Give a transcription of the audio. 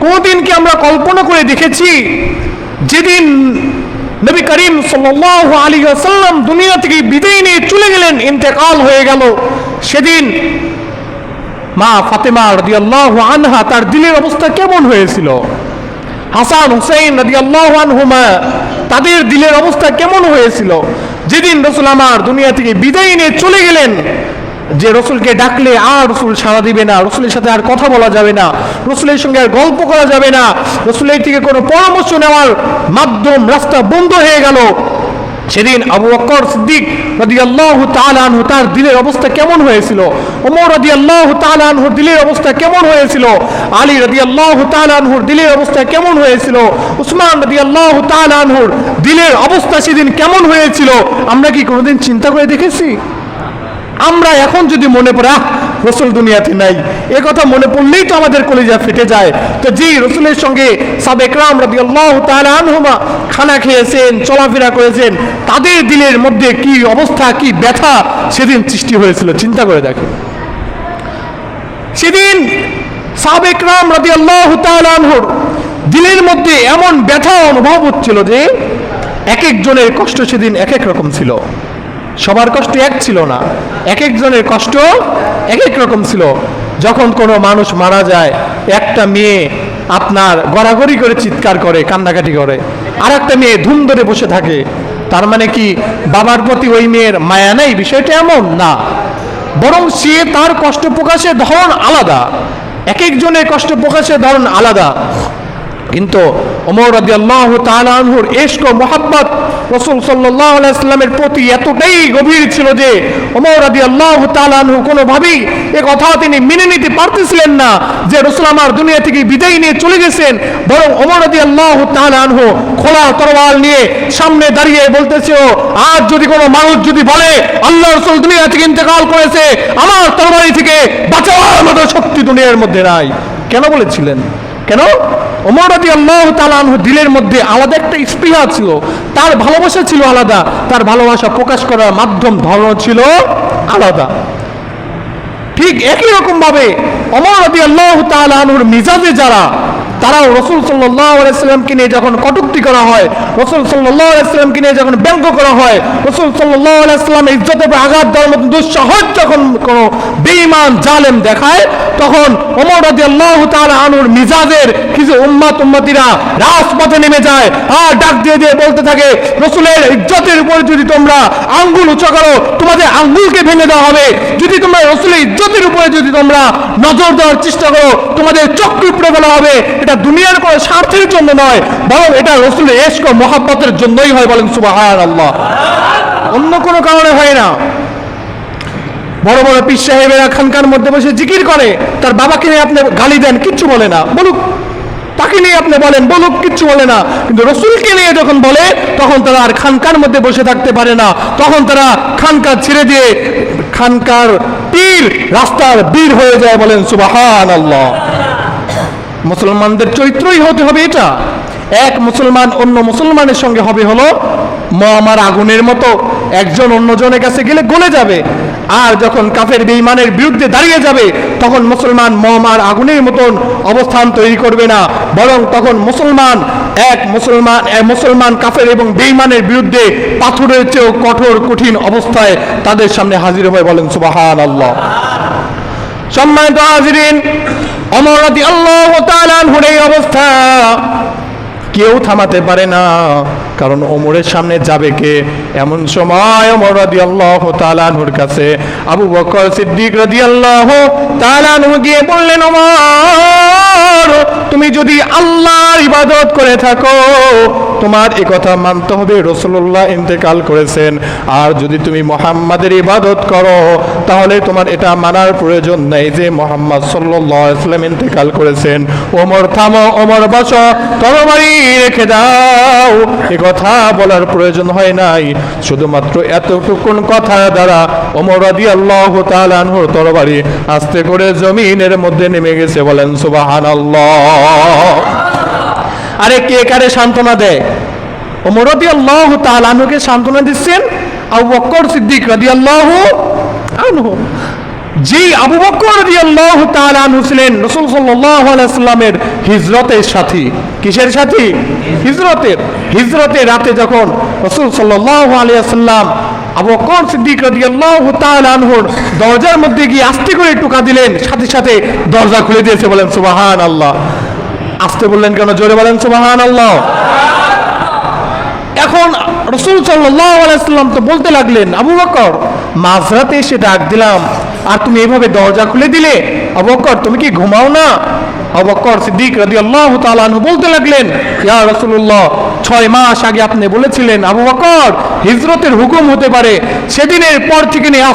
কোনদিন কি আমরা কল্পনা করে দেখেছি? যেদিন নবী করিম সাল্লাল্লাহু আলাইহি ওয়াসাল্লাম দুনিয়া থেকে বিদায় নিয়ে চলে গেলেন, ইন্তেকাল হয়ে গেল। সেদিন মা ফাতেমা রাদিয়াল্লাহু আনহা তার দিলের অবস্থা কেমন হয়েছিল? হাসান হুসাইন রাদিয়াল্লাহু আনহুমা তাদের দিলের অবস্থা কেমন হয়েছিল? যেদিন রসুল আমার দুনিয়া থেকে বিদায় নিয়ে চলে গেলেন যে রসুলকে ডাকলে আর রসুল সাড়া দিবে না, রসুলের সাথে আর কথা বলা যাবে না, রসুলের সঙ্গে আর গল্প করা যাবে না, রসুলের থেকে কোনো পরামর্শ নেওয়ার মাধ্যম রাস্তা বন্ধ হয়ে গেল। সেদিন আবু বকর সিদ্দিক রাদিয়াল্লাহু তাআলা আনহু তার দিলের অবস্থা কেমন হয়েছিল? ওমর রাদিয়াল্লাহু তাআলা আনহুর দিলের অবস্থা কেমন হয়েছিল? আলী রাদিয়াল্লাহু তাআলা আনহুর দিলের অবস্থা কেমন হয়েছিল? উসমান রাদিয়াল্লাহু তাআলা আনহুর দিলের অবস্থা সেদিন কেমন হয়েছিল? আমরা কি কোনোদিন চিন্তা করে দেখেছি? আমরা এখন যদি মনে পড়ে রসুল দুনিয়াতে নাই। এ কথা মনে পড়লেই তো আমাদের কলিজা ফেটে যায়। তো জি, রসুলের সঙ্গে সাবেকরাম রবি আল্লাহ আনহুমা খানা খেয়েছেন, চলাফেরা করেছেন। তাদের দিলের মধ্যে কি অবস্থা, কি ব্যথা সেদিন সৃষ্টি হয়েছিল, চিন্তা করে দেখেন। সেদিন সাবেকরাম রবি আল্লাহ আনহুর দিলের মধ্যে এমন ব্যথা অনুভব হচ্ছিল যে এক একজনের কষ্ট সেদিন এক এক রকম ছিল। সবার কষ্ট এক ছিল না। এক একজনের কষ্ট এক এক রকম ছিল। যখন কোনো মানুষ মারা যায়, একটা মেয়ে আপনার গড়াগড়ি করে চিৎকার করে, কান্নাকাটি করে। আর একটা মেয়ে ধুম ধরে বসে থাকে। তার মানে কি, বাবার প্রতি ওই মেয়ের মায়া নেই? বিষয়টা এমন না। বরং সে তার কষ্ট প্রকাশের ধরন আলাদা। এক একজনের কষ্ট প্রকাশের ধরন আলাদা। কিন্তু ওমর রাজি আল্লাহ তালানহুর এশক মোহাম্মত রসুল সাল্লাহ আলাইস্লামের প্রতি এতটাই গভীর ছিল যে ওমর রাজি আল্লাহ তালানহু কোনোভাবেই এ কথা তিনি মেনে নিতে পারতেছিলেন না যে রসুল আমার দুনিয়া থেকে বিদায় নিয়ে চলে গেছেন। বরং ওমর রাজি আল্লাহ তালানহু খোলা তরবাল নিয়ে সামনে দাঁড়িয়ে বলতেছে আজ যদি কোনো মানুষ যদি বলে, আল্লাহ রসুল দুনিয়া থেকে ইন্তেকাল করেছে, আমার তরবারি থেকে বাঁচাবার মতো শক্তি দুনিয়ার মধ্যে নাই। কেন বলেছিলেন? কেন? ওমর রাজি আল্লাহ তালানহ দিলের মধ্যে আলাদা একটা স্পৃহা ছিল। তার ভালোবাসা ছিল আলাদা, তার ভালোবাসা প্রকাশ করার মাধ্যম ধর্ম ছিল আলাদা। ঠিক একই রকমভাবে অমর রাজি আল্লাহ তালানহুর মিজাজে যারা তারাও রসুল সাল্লাহ আলাইসাল্লামকে নিয়ে যখন কটুক্তি করা হয়, রসুল সাল্লাহ আলাইসাল্লামকে নিয়ে যখন ব্যঙ্গ করা হয়, রসুল সাল্লাহ আলাইসাল্লাম ইজ্জতের উপর আঘাত দেওয়ার মতো দুঃসাহস যখন কোনো বেঈমান জালেম দেখায়, তখন রাজি আল্লাহ তাআলা আনুর মিজাজের কিছু উম্মাত, উম্মতিরা রাজপথে নেমে যায় আর ডাক দিয়ে দিয়ে বলতে থাকে, রসুলের ইজ্জতের উপরে যদি তোমরা আঙ্গুল উঁচা করো, তোমাদের আঙ্গুলকে ভেঙে দেওয়া হবে। যদি তোমরা রসুলের ইজ্জতের উপরে যদি তোমরা নজর দেওয়ার চেষ্টা করো, তোমাদের চক্র উপরে বলা হবে। এটা দুনিয়ার কোনো স্বার্থের জন্য নয়, বরং এটা রসুলের এশক মহাব্বতের জন্যই হয় বলেন সুবাহ আল্লাহ অন্য কোনো কারণে হয় না। বড় বড় পীর সাহেবেরা খানকার মধ্যে বসে জিকির করে, তার বাবাকে নিয়ে আপনি গালি দেন, কিচ্ছু বলে না। বলুক, তাকে নিয়ে আপনি বলেন, বলুক, কিচ্ছু বলে না। কিন্তু রসুলকে নিয়ে যখন বলে, তখন তারা আর খানকার মধ্যে বসে থাকতে পারে না। তখন তারা খানকার ছেড়ে দিয়ে খানকার পীর রাস্তার বীর হয়ে যায় বলেন সুবাহান আল্লাহ মুসলমানদের চরিত্রই হতে হবে এটা। এক মুসলমান অন্য মুসলমানের সঙ্গে হবে হলো মহামার আগুনের মতো একজন অন্যজনের কাছে গেলে গলে যাবে। আর যখন কাফের বেঈমানের বিরুদ্ধে দাঁড়িয়ে যাবে, তখন মুসলমান মহামার আগুনের মতন অবস্থান তৈরি করবে না। বরং তখন মুসলমান, এক মুসলমান মুসলমান কাফের এবং বেইমানের বিরুদ্ধে পাথরের চেয়েও কঠোর, কঠিন অবস্থায় তাদের সামনে হাজির হয়ে বলেন সুবাহান আল্লাহ সম্মানিত হাজিরিন অমরতি আল্লাহ তালান এই অবস্থা। কেউ থামাতে পারে না, কারণ ওমরের সামনে যাবে কে? এমন সময় ওমর রাদি আল্লাহ তালানহুর কাছে আবু বকর সিদ্দিক রাদি আল্লাহ তালানহু গিয়ে বললেন, ওমর ইবাদত করে থাকো। তোমার এ কথা মানতে হবে রসুল্লাহ ইন্তেকাল করেছেন। আর যদি তুমি মোহাম্মদের ইবাদত করো, তাহলে তোমার এটা মানার প্রয়োজন নেই যে মোহাম্মদ সাল্লাহ ইসলাম ইন্তেকাল করেছেন। ওমর থামো, ওমর বস তরবারি রেখে দাও। এ কথা বলার প্রয়োজন হয় নাই। শুধুমাত্র এতটুকুন কথা দ্বারা ওমর রাদি আল্লাহ তালানহুর তরবারি আস্তে করে জমিনের মধ্যে নেমে গেছে বলেন সুবাহান আরে কে কারে সান্ত্বনা দেয়? ওমর রাদি আল্লাহ তালানহুকে সান্ত্বনা দিচ্ছেন আবু বক্কর সিদ্দিক রাদি আল্লাহ আনহু। যে আবু বকর রাদিয়াল্লাহু তাআলা আনহু ছিলেন, রাসূল সাল্লাল্লাহু আলাইহি সাল্লামের হিজরতের সাথী। কিসের সাথী? হিজরতের। হিজরতের রাতে যখন রাসূল সাল্লাল্লাহু আলাইহি সাল্লাম আবু বকর সিদ্দিক রাদিয়াল্লাহু তাআলা আনহুর দরজার মধ্যে গিয়ে আস্তে করে টোকা দিলেন, সাথে সাথে দরজা খুলে দিয়েছে, বলেন সুবহানাল্লাহ। আস্তে বললেন কেন? জোরে বলেন, সুবহানাল্লাহ। এখন রসুল সাল্লাম তো বলতে লাগলেন, আবু বকর, মাঝরাতে এসে ডাক দিলাম। আর তুমি এইভাবে দরজা খুলে দিলে? আবু বকর, তুমি কি ঘুমাও না? আবু বকর সিদ্দিক রাদি আল্লাহ বলতে লাগলেন, ইয়া রসুল্লাহ ছয় মাস আগে আপনি বলেছিলেন, আবু বকর, হিজরতের হুকুম হতে পারে। সেদিনের পর থেকে নিয়ে